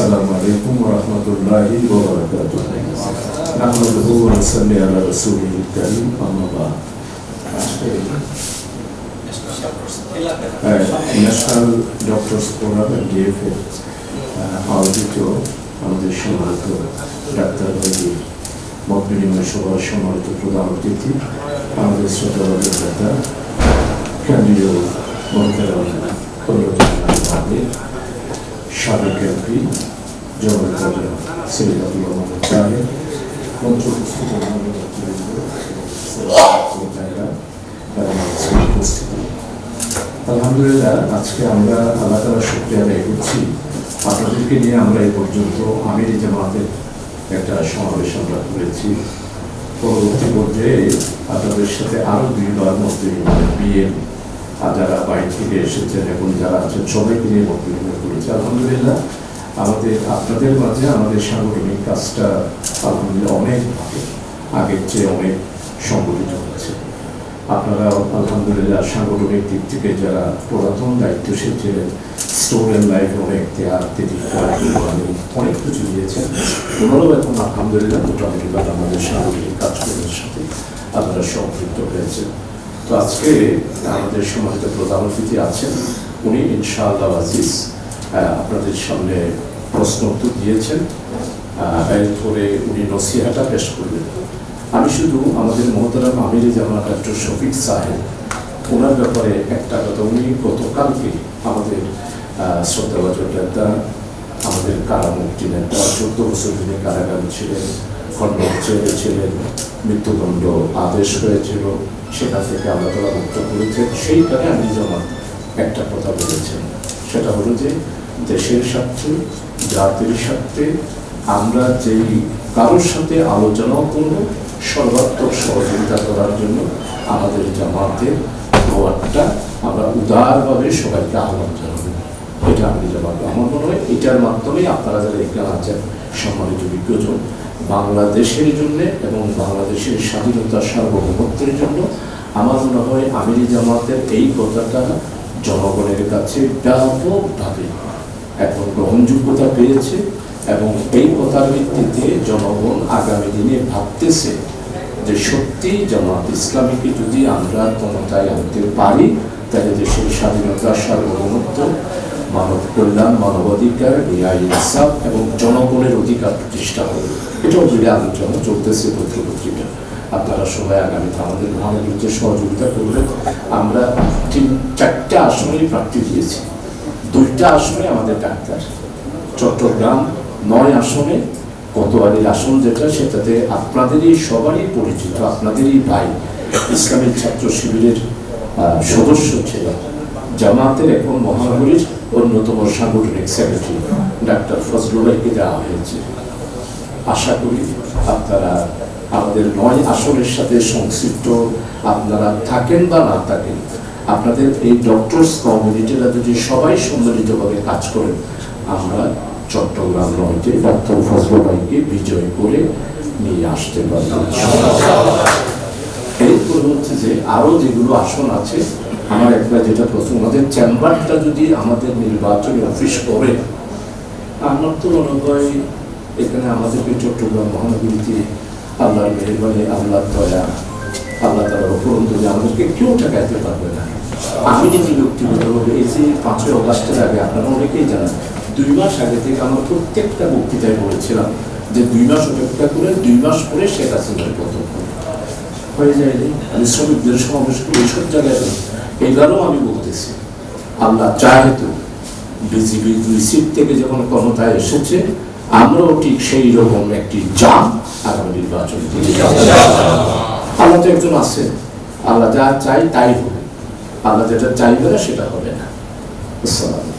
السلام عليكم ورحمة الله وبركاته نحمده ونصلي على رسوله الكريم أما بعد national doctors forum DFA আয়োজিত আমাদের সম্মানিত ডাক্তার ভাইজি মত বিনিময় সভার সম্মানিত প্রধান অতিথি আমাদের শ্রোতাবাদের নেতা কেন্দ্রীয় মন্ত্রণালয় কলকাতা সাবেক এমপি মন্ত্র উপস্থিত অন্যান্য নেতৃবৃন্দ, এবং আজকে উপস্থিতি আলহামদুলিল্লাহ আজকে আমরা আল্লাহ তালা শুক্রিয়া আদায় করছি আপনাদেরকে নিয়ে আমরা এই পর্যন্ত আমিরি জামাতের একটা সমাবেশ আমরা করেছি পরবর্তী পর্যায়ে আপনাদের সাথে আরও দুইবার মধ্যে বিয়ে আর যারা বাইরে থেকে এসেছেন এবং যারা আছেন সবাইকে নিয়ে বক্তব্য করেছে আলহামদুলিল্লাহ আমাদের, আপনাদের মাঝে আমাদের সাংগঠনিক কাজটা আলহামদুলিল্লাহ অনেক আগের চেয়ে অনেক সংগঠিত হচ্ছে আপনারা আলহামদুলিল্লাহ সাংগঠনিক দিক থেকে যারা পুরাতন দায়িত্বশীল ছিলেন স্টোরের লাইফে অনেক ত্যাগ অনেক কিছু দিয়েছেন। ওনারাও এখন আলহামদুলিল্লাহ মোটামুটি আমাদের সাংগঠনিক কাজকর্মের সাথে আপনারা সম্পৃক্ত হয়েছেন। তো আজকে আমাদের সমাজে প্রধান অতিথি আছেন। উনি ইনশাআল্লাহ আজিজ আপনাদের সামনে প্রশ্ন উত্তর দিয়েছেন। এরপরে উনি নসিহাটা পেশ করবেন আমি শুধু আমাদের মহতারাম আমির জামাত ডক্টর শফিক সাহেব, ওনার ব্যাপারে একটা কথা। উনি গতকালকে আমাদের শ্রদ্ধাভাজন নেতা আমাদের কারামুক্তি নেতা, চোদ্দ বছর তিনি কারাগারে ছিলেন খণ্ড ছিলেন, মৃত্যুদণ্ড আদেশ হয়েছিল সেটা থেকে আল্লাহ তালা মুক্ত করেছেন। সেইখানে আমি জামাত একটা কথা বলেছেন। সেটা হলো যে দেশের স্বার্থে, জাতির স্বার্থে, আমরা যেই কারোর সাথে আলোচনাও করব, সর্বাত্মক সহযোগিতা করার জন্য আমাদের জামাতের দোয়ারটা আমরা উদারভাবে সবাইকে আহ্বান জানাব। এটা আমি জামাত আমার মনে হয় এটার মাধ্যমে আপনারা যারা এখানে আছেন, সম্মানিত বিজ্ঞজন, বাংলাদেশের জন্য এবং বাংলাদেশের স্বাধীনতা সার্বভৌমত্বের জন্য আমার মনে হয় আমিরি জামাতের এই কথাটা জনগণের কাছে ব্যাপকভাবে গ্রহণযোগ্যতা পেয়েছে এবং এই কথার ভিত্তিতে জনগণ আগামী দিনে ভাবতেছে যে সত্যি জামাত ইসলামীকে যদি আমরা ক্ষমতায় আনতে পারি, তাহলে দেশের স্বাধীনতা, সার্বভৌমত্ব, মানব কল্যাণ, মানবাধিকার ন্যায় ইনসাফ এবং জনগণের অধিকার প্রতিষ্ঠা করবে এটাও যদি আলোচনা চলতেছে পত্র পত্রিকা আপনারা সবাই আগামীতে আমাদের মহানবীকে সহযোগিতা করবেন। আমরা তিন চারটে আসনেই প্রার্থী দিয়েছি। দুইটা আসনে আমাদের ডাক্তার চট্টগ্রাম নয় আসনে, কোতোয়ালির আসন যেটা, সেটাতে আপনাদেরই সবারই পরিচিত, আপনাদেরই ভাই ইসলামের ছাত্র শিবিরের সদস্য ছিল। জামাতের এখন মহানগরীর অন্যতম সাংগঠনিক সেক্রেটারি, ডাক্তার ফজলুল্লাহকে দেওয়া হয়েছে। আশা করি আপনারা আমাদের নয় আসনের সাথে সংশ্লিষ্ট, আপনারা থাকেন বা না থাকেন আপনাদের এই ডক্টরস কমিউনিটিরা যদি সবাই সম্মিলিতভাবে কাজ করেন, আমরা চট্টগ্রাম নয়কে ডাক্তার ফজল ভাইকে বিজয় করে নিয়ে আসতে পারি। এরপরে হচ্ছে যে আরও যেগুলো আসন আছে, আমার একটা যেটা প্রথম আমাদের চেম্বারটা যদি আমাদের নির্বাচনী অফিস করে আমার তো মনে হয় এখানে আমাদেরকে চট্টগ্রাম মহানগরীতে আল্লাহর মেহরবানি, আল্লাহর দয়া, আল্লাহ তালার উপরন্ত যে আমাদেরকে কেউ ঠেকাইতে পারবে না। আমি যদি ব্যক্তিগতভাবে এই যে পাঁচই অগাস্টের আগে আপনারা অনেকেই জানেন দুই মাস আগে থেকে আমরা প্রত্যেকটা বক্তৃতায় বলেছিলাম যে দুই মাস অপেক্ষা করে দুই মাস পরে শেখ হাসিনার পতন। হয়ে যায়নি আমি শ্রমিকদের সমাবেশ করে এইসব জায়গায় এবারও আমি বলতেছি আল্লাহ চাহে তো বিজেপি দুই সিট থেকে যখন ক্ষমতায় এসেছে আমরাও ঠিক সেই রকম একটি জাম আগামী নির্বাচন আল্লাহ তো একজন আছে আল্লাহ যা চাই তাই হবে আল্লাহ যেটা চাইবে না সেটা হবে না। আসসালামু